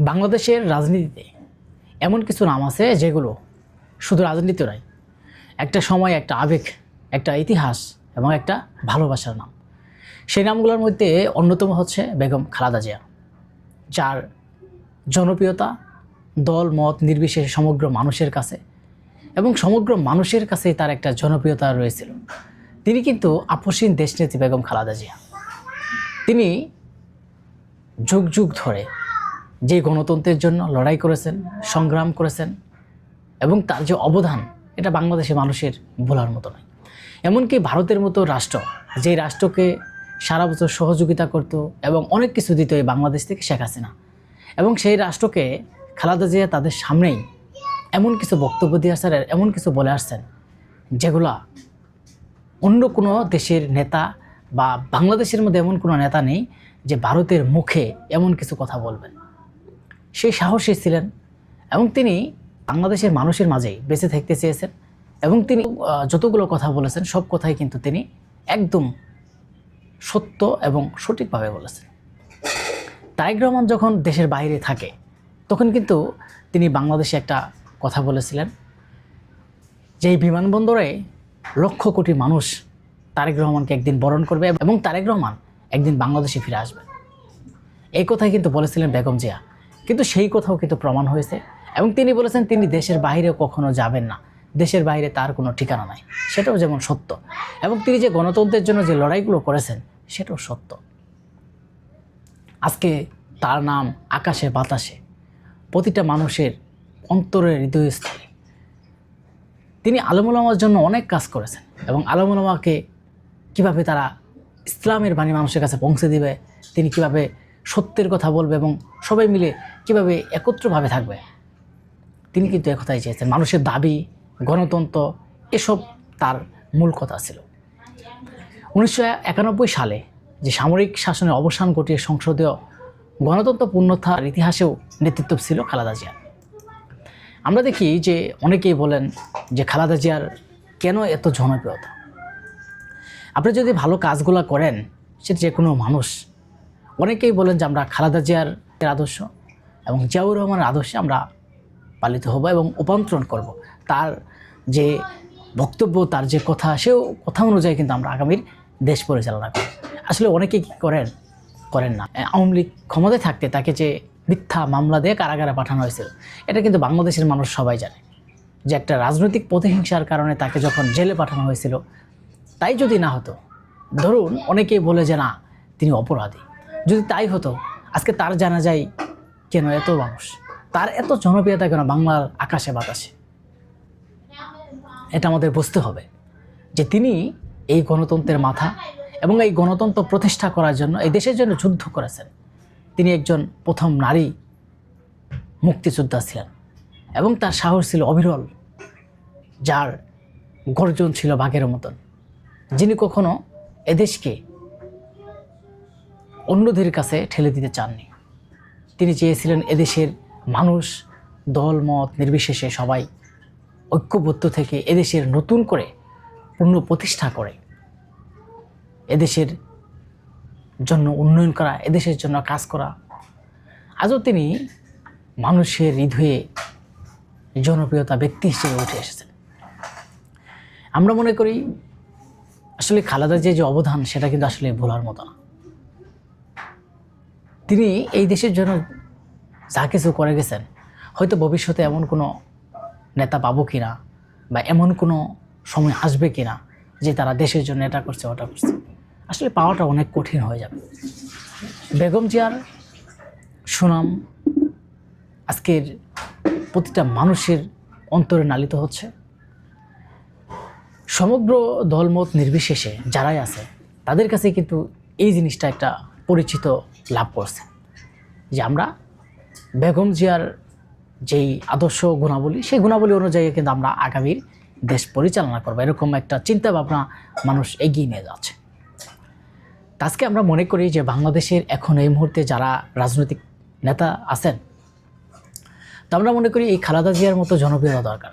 বাংলাদেশের রাজনীতিতে এমন কিছু নাম আছে যেগুলো শুধু রাজনীতি নয়, একটা সময়, একটা আবেগ, একটা ইতিহাস এবং একটা ভালোবাসার নাম। সেই নামগুলোর মধ্যে অন্যতম হচ্ছে বেগম খালাদা জিয়া, যার জনপ্রিয়তা, দল, মত নির্বিশেষে সমগ্র মানুষের কাছে এবং সমগ্র মানুষের কাছেই তার একটা জনপ্রিয়তা রয়েছিল। তিনি কিন্তু আপসীন দেশনেত্রী বেগম খালাদা জিয়া। তিনি যুগ যুগ ধরে যে গণতন্ত্রের জন্য লড়াই করেছেন, সংগ্রাম করেছেন, এবং তার যে অবদান, এটা বাংলাদেশের মানুষের বলার মতো নয়। এমনকি ভারতের মতো রাষ্ট্র, যে রাষ্ট্রকে সারা বছর সহযোগিতা করত এবং অনেক কিছু দিত এই বাংলাদেশ থেকে শেখ হাসিনা, এবং সেই রাষ্ট্রকে খালাদা জিয়া তাদের সামনেই এমন কিছু বক্তব্য দিয়ে আসছেন আর এমন কিছু বলে আসছেন, যেগুলা অন্য কোনো দেশের নেতা বা বাংলাদেশের মধ্যে এমন কোনো নেতা নেই যে ভারতের মুখে এমন কিছু কথা বলবেন। সেই সাহসী ছিলেন এবং তিনি বাংলাদেশের মানুষের মাঝেই বেঁচে থাকতে চেয়েছেন এবং তিনি যতগুলো কথা বলেছেন, সব কথাই কিন্তু তিনি একদম সত্য এবং সঠিকভাবে বলেছেন। তারেক রহমান যখন দেশের বাইরে থাকে, তখন কিন্তু তিনি বাংলাদেশে একটা কথা বলেছিলেন যে বিমানবন্দরে লক্ষ কোটি মানুষ তারেক রহমানকে একদিন বরণ করবে এবং তারেক রহমান একদিন বাংলাদেশে ফিরে আসবে এই কথাই কিন্তু বলেছিলেন বেগম জিয়া। কিন্তু সেই কথাও কিন্তু প্রমাণ হয়েছে। এবং তিনি বলেছেন, তিনি দেশের বাইরে কখনো যাবেন না। দেশের বাইরে তার কোনো ঠিকানা নাই। সেটাও যেমন সত্য। এবং তিনি যে গণতন্ত্রের জন্য যে লড়াইগুলো করেছেন, সেটাও সত্য। আজকে তার নাম আকাশে বাতাসে, প্রতিটা মানুষের অন্তরের হৃদয়স্থলে। তিনি আলমুলামার জন্য অনেক কাজ করেছেন এবং আলমুলামাকে কীভাবে তারা ইসলামের বাণী মানুষের কাছে পৌঁছে দিবে, তিনি কীভাবে সত্যের কথা বলবে এবং সবাই মিলে কীভাবে একত্রভাবে থাকবে? তিনি কিন্তু একথাই চেয়েছেন, মানুষের দাবি, গণতন্ত্র, এসব তার মূল কথা ছিল। উনিশশো একানব্বই সালে যে সামরিক শাসনের অবসান ঘটিয়ে সংসদীয় গণতন্ত্র পুনরুদ্ধার ইতিহাসেও নেতৃত্ব ছিল খালেদা জিয়ার আমরা দেখি যে অনেকেই বলেন যে খালেদা জিয়ার কেন এত জনপ্রিয়তা? আপনি যদি ভালো কাজগুলো করেন সেটা যে কোনো মানুষ, অনেকেই বলেন যে আমরা খালেদা জিয়ার আদর্শ এবং জিয়াউর রহমানের আদর্শে আমরা পালিত হব এবং উপান্তরণ করব। তার যে বক্তব্য, তার যে কথা, সেও কথা অনুযায়ী কিন্তু আমরা আগামীর দেশ পরিচালনা করি আসলে অনেকে কী করেন? করেন না। আওয়ামী লীগ ক্ষমতায় থাকতে তাকে যে মিথ্যা মামলা দিয়ে কারাগারে পাঠানো হয়েছিল, এটা কিন্তু বাংলাদেশের মানুষ সবাই জানে। যে একটা রাজনৈতিক প্রতিহিংসার কারণে তাকে যখন জেলে পাঠানো হয়েছিল, তাই যদি না হতো, ধরুন অনেকেই বলে যে, না, তিনি অপরাধী। যদি তাই হতো, আজকে তার জানা যায় কেন এত মানুষ? তার এত জনপ্রিয়তা কেন বাংলার আকাশে বাতাসে? এটা আমাদের বুঝতে হবে যে তিনি এই গণতন্ত্রের মাথা এবং এই গণতন্ত্র প্রতিষ্ঠা করার জন্য, এই দেশের জন্য যুদ্ধ করেছেন। তিনি একজন প্রথম নারী মুক্তিযোদ্ধা ছিলেন এবং তার সাহস ছিল অবিরল, যার গর্জন ছিল বাঘের মতন। যিনি কখনো এদেশকে অন্যদের কাছে ঠেলে দিতে চাননি। তিনি চেয়েছিলেন এদেশের মানুষ, দল, মত নির্বিশেষে সবাই ঐক্যবদ্ধ থেকে এদেশের নতুন করে পূর্ণ প্রতিষ্ঠা করে। এদেশের জন্য উন্নয়ন করা, এদেশের জন্য কাজ করা। আজও তিনি মানুষের হৃদয়ে জনপ্রিয়তা ব্যক্তি হিসেবে উঠে এসেছেন। আমরা মনে করি, আসলে খালেদা যে যে অবদান, সেটা কিন্তু আসলে ভোলার মতো না। তিনি এই দেশের জন্য যা কিছু করে গেছেন, হয়তো ভবিষ্যতে এমন কোনো নেতা পাবো কিনা বা এমন কোনো সময় আসবে কিনা যে তারা দেশের জন্য এটা করছে, ওটা করছে। আসলে পাওয়াটা অনেক কঠিন হয়ে যাবে। বেগম জিয়ার সুনাম আজকের প্রতিটা মানুষের অন্তরে নালিত হচ্ছে। সমগ্র দলমত নির্বিশেষে যারাই আছে, তাদের কাছে কিন্তু এই জিনিসটা একটা পরিচিত লাভ করছে। যে আমরা বেগম জিয়ার যেই আদর্শ গুণাবলী, সেই গুণাবলী অনুযায়ী কিন্তু আমরা আগামীর দেশ পরিচালনা করব। এরকম একটা চিন্তা ভাবনা মানুষ এগিয়ে নিয়ে যাচ্ছে। আজকে আমরা মনে করি যে বাংলাদেশের এখন এই মুহূর্তে যারা রাজনৈতিক নেতা আছেন, তো আমরা মনে করি এই খালাদা জিয়ার মতো জনপ্রিয়তা দরকার।